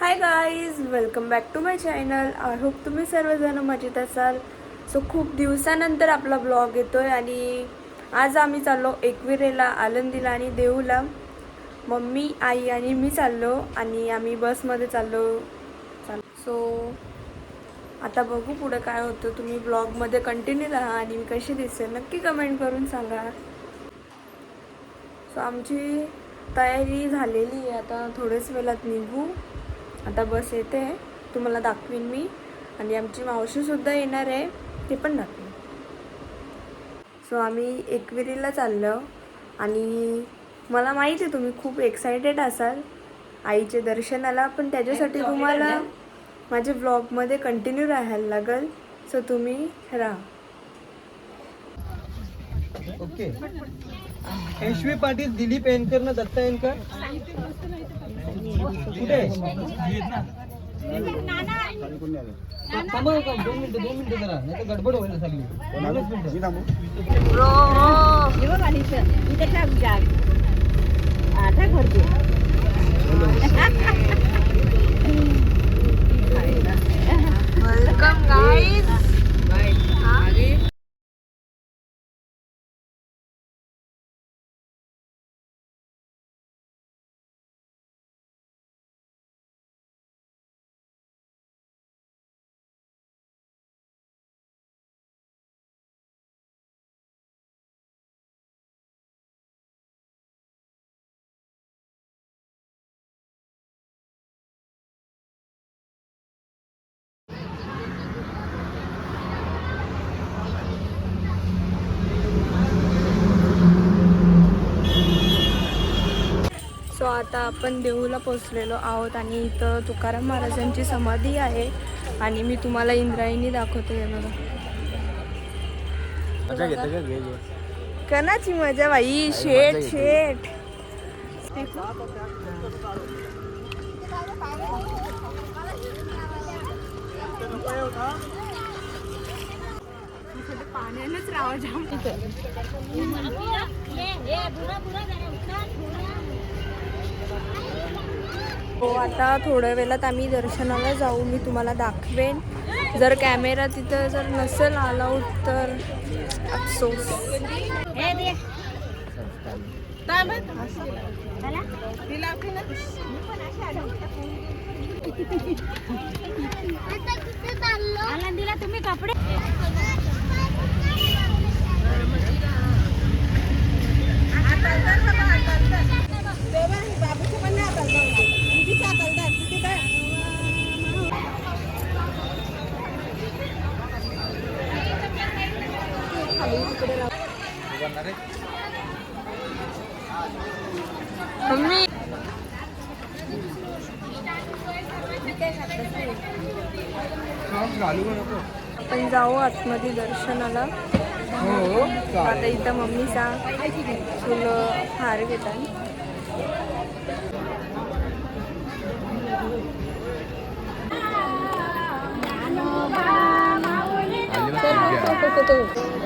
Hi guys welcome back to my channel I hope तुम्ही सर्वजण मजेत असाल. सो खूप दिवसानंतर आपला ब्लॉग येतोय आणि आज आम्ही चाललो एकविरेला आलंदीला आणि देऊला. मम्मी आई आणि मी चाललो आणि आम्ही बसमध्ये चाललो. चाल सो आता बघू पुढे काय होतं. तुम्ही ब्लॉगमध्ये कंटिन्यू राहा आणि मी कशी दिसेल. नक्की कमेंट करून सांगा. सो आमची तयारी झालेली आहे. आता थोड्याच वेळात निघू. आता बस येते. तुम्हाला दाखवीन मी. आणि आमची मावशीसुद्धा येणार आहे. ते पण दाखवीन. सो आम्ही एकविरीला चाललो. आणि मला माहिती आहे तुम्ही खूप एक्सायटेड असाल. आईचे दर्शनाला पण त्याच्यासाठी तुम्हाला माझ्या ब्लॉगमध्ये कंटिन्यू राहायला लागेल. सो तुम्ही राहा. ओके एशवी पाटील दिलीप एनकर ना दत्ता एनकर? कुठे? दोन मिनिटं दोन मिनिटं जरा. नाही तर गडबड होईल सगळी. मिनिटं वेलकम गाईज सो आता आपण देऊला पोचलेलो आहोत आणि इथं तुकाराम महाराजांची समाधी आहे. आणि मी तुम्हाला इंद्रायणी दाखवते हे बघा. कणाची मजा बाई. शेट शेट पाण्यानंच राहा जाम हो आता थोड्या वेळात आम्ही दर्शनाला जाऊ मी तुम्हाला दाखवेन. जर कॅमेरा तिथं जर नसेल अलाउड तर अफसोस. आनंदीला तुम्ही कपडे. मम्मी. आपण जाऊ आतमध्ये दर्शनाला. हो आता इथं मम्मी सांग फुलं हार घेतात. तुम्ही करा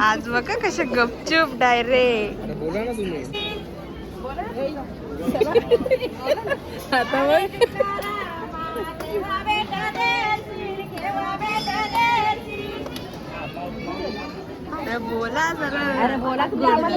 आज बघा कशा गपचूप डायरेक्ट बोला ना तुम्ही. आता बघ अरे बोला जरा. अरे बोला तुम्ही आम्हाला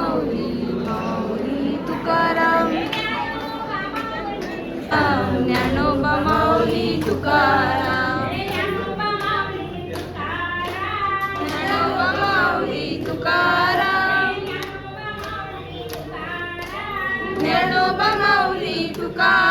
ज्ञानोबा माऊली तुकाराम. ज्ञानोबा माऊली तुकाराम. ज्ञानोबा माऊली तुकाराम.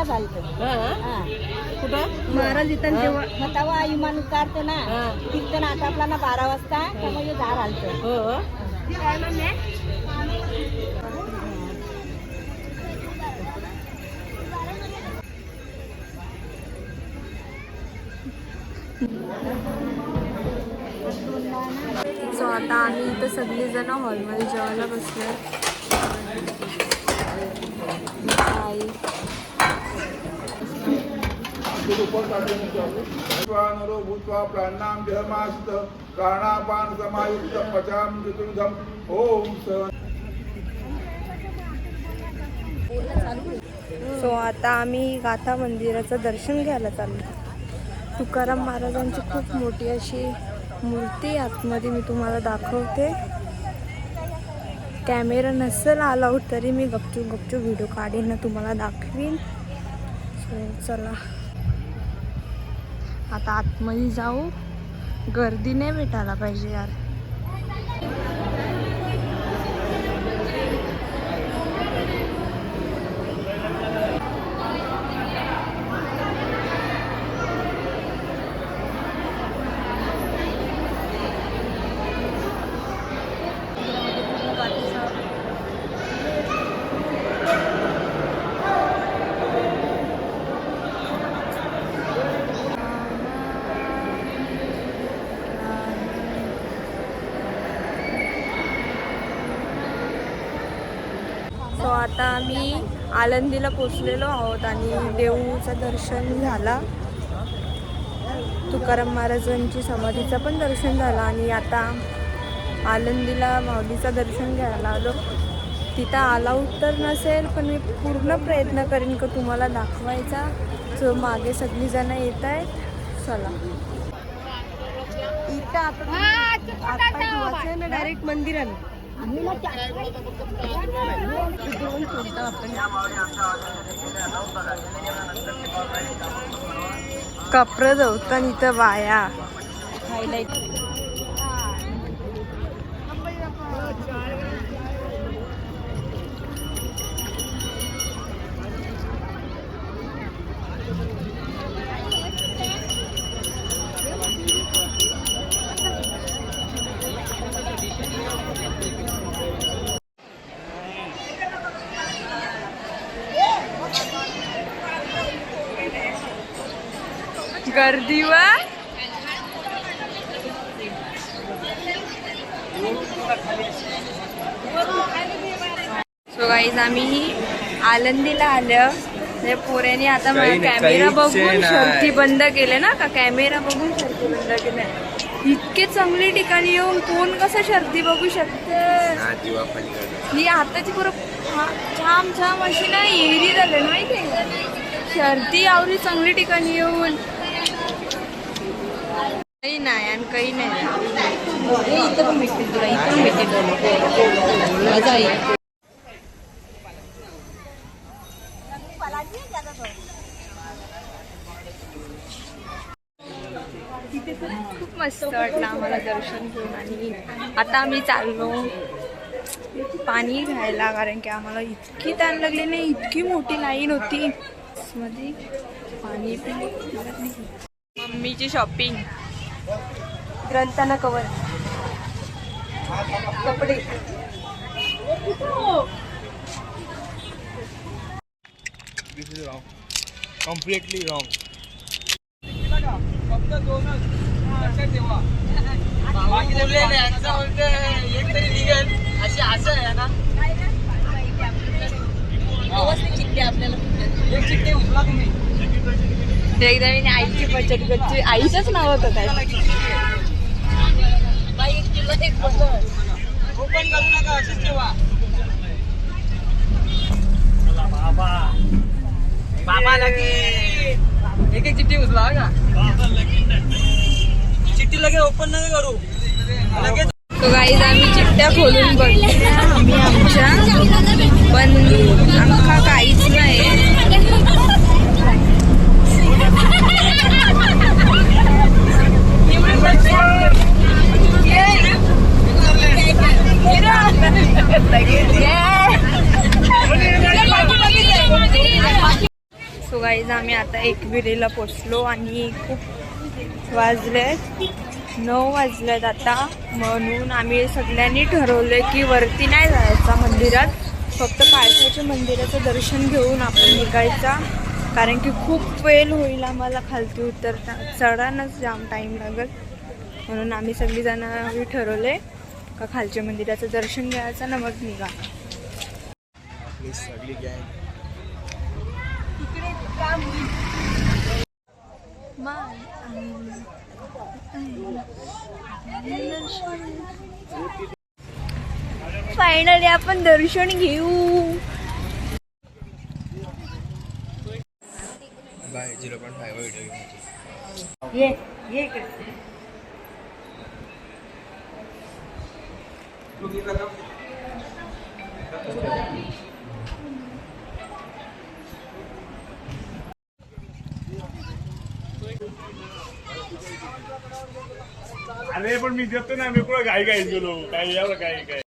बीतला चालतो कुठं? महाराज येतात तेव्हा मग तेव्हा इमान उतारते ना कीर्तन आटापला ना बारा वाजता तेव्हा हे झाड आलतं सो आता आम्ही इथं सगळीजण हॉलमध्ये जेवायला बसलो आई नरो भूत्वा प्राणां देहमास्त प्राणापान समायुक्त पचाम चतुर्धम ओम सो। आता आम्ही गाथा मंदिराचं दर्शन घ्यायला चाललो. तुकाराम महाराजांची खूप मोठी अशी मूर्ती आतमध्ये मी तुम्हाला दाखवते. कॅमेरा नसेल अलाउड हो तरी मी गपचूप गपचूप व्हिडिओ काढीन ना तुम्हाला दाखवीन. सो चला. आता आतमध्ये जाऊ. गर्दी नाही भेटायला पाहिजे यार सो आता आम्ही आळंदीला पोचलेलो आहोत आणि देऊचं दर्शन झाला. तुकाराम महाराजांची समाधीचं पण दर्शन झालं आणि आता आळंदीला माऊलीचं दर्शन घ्यायला आलो. तिथं अलाउड तर नसेल पण मी पूर्ण प्रयत्न करेन का तुम्हाला दाखवायचा. जो मागे सगळीजणं येत आहेत चला. इथं आपण डायरेक्ट मंदिरात कपडे धुतात इथं बाया. गर्दीवर. सो गाईज आम्ही आळंदीला आलं. म्हणजे पोऱ्याने आता कॅमेरा बघून शर्ती बंद केले ना का? कॅमेरा बघून शर्ती बंद केल्या. इतके चांगली ठिकाणी येऊन कोण कसं शर्ती बघू शकते? ही आताची पुरं छाम छाम अशी ना एरी झाले ना माहिती शर्ती आवरी चांगली ठिकाणी येऊन. काही नाही आणि काही नाही. इथं पण भेटतील तुला इथं पण भेटतील मजा येईल. खूप मस्त वाटलं आम्हाला दर्शन घेऊन आणि आता आम्ही चाललो पाणी घ्यायला कारण की आम्हाला इतकी ताण लागली नाही इतकी मोठी लाईन होती. मध्ये पाणी पण मम्मीची शॉपिंग ग्रंथाना कवर कपडे. कम्प्लिटली रॉंग फक्त दोनच. लक्षात ठेवा. बाकी बोलले यांचं बोलते एक तरी निघेल. अशी आशा आहे ना एक चिठ्ठी उचला तुम्ही एकदा मी आईची बचत गटची आईचंच नाव होतं काय? ओपन करू नका अशीच ठेवा. बाबा. लगे एक एक चिठ्ठी उचला का? चिठ्ठी लगे ओपन नका करू. लगेच. तो गाईज आम्ही चिठ्ठ्या खोलून बघितल्या आम्ही आमच्या पण आमका काहीच नाही. सो गाईज आम्ही आता एक विरेला पोचलो आणि खूप वाजले नऊ वाजलेत आता. म्हणून आम्ही सगळ्यांनी ठरवलं की वरती नाही जायचा मंदिरात. फक्त पाळसाच्या मंदिराचं दर्शन घेऊन आपण निघायचा. कारण की खूप वेळ होईल आम्हाला खालती उतरता. चढानच जाम टाईम लागत म्हणून आम्ही सगळीजण ठरवले का खालच्या मंदिराचं दर्शन घ्यायचं ना मग निघा. फायनली आपण दर्शन घेऊ. Bye zero point five video ये ये अरे पण मी देतो ना मी कुठं गाई गाई गेलो काय एवढं काय काय